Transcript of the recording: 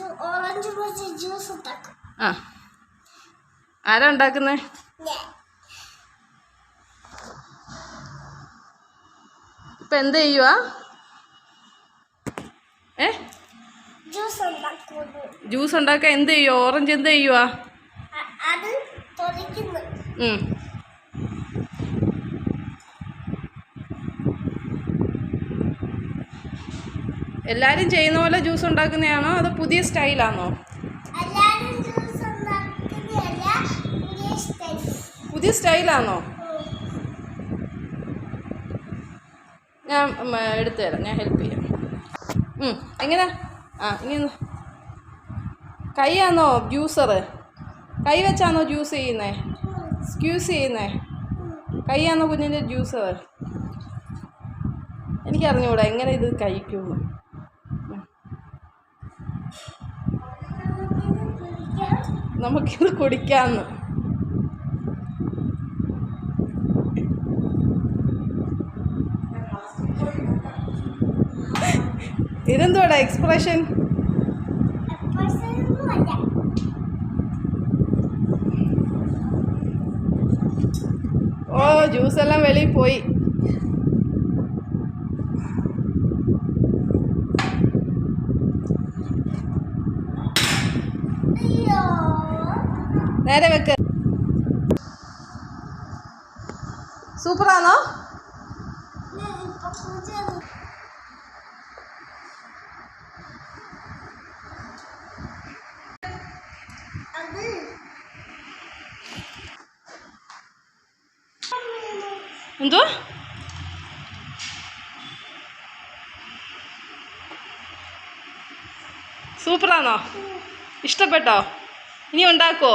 Orange വെച്ച് juice ഉണ്ടാക്കും. ആ. ആരാ ഉണ്ടാക്കുന്നത് ഇപ്പൊ എന്ത് ചെയ്യുവാ? ഏ? ജ്യൂസ് ഉണ്ടാക്കാൻ എന്ത് ചെയ്യുക ഓറഞ്ച് എന്ത് ചെയ്യുവാ? അത് എല്ലാരും ചെയ്യുന്ന പോലെ ജ്യൂസ് ഉണ്ടാക്കുന്നതാണോ അതോ പുതിയ സ്റ്റൈലാണോ? എല്ലാവരും പുതിയ സ്റ്റൈലാണോ? ഞാൻ എടുത്തു തരാം ഞാൻ ഹെൽപ്പ് ചെയ്യാം. എങ്ങനെ? ആ ഇങ്ങനെ കൈയാണോ ജ്യൂസറ് കൈ വെച്ചാണോ ജ്യൂസ് ചെയ്യുന്നേ? സ്ക്യൂസ് ചെയ്യുന്നേ. കൈയാണോ കുഞ്ഞിന്റെ ജ്യൂസർ? എനിക്കറിഞ്ഞൂടാ എങ്ങനെ ഇത് കഴിക്കുമെന്ന്. നമുക്കിത് കുടിക്കാമെന്ന് ഇതെന്തോടാ എക്സ്പ്രഷൻ ഓ ജ്യൂസ് എല്ലാം വെളിയിൽ പോയി. അയ്യോ. നേരെ വെക്ക്. സൂപ്പറാണോ? എന്തോ സൂപ്പറാണോ? ഇഷ്ടപ്പെട്ടോ? ഇനി ഉണ്ടാക്കുമോ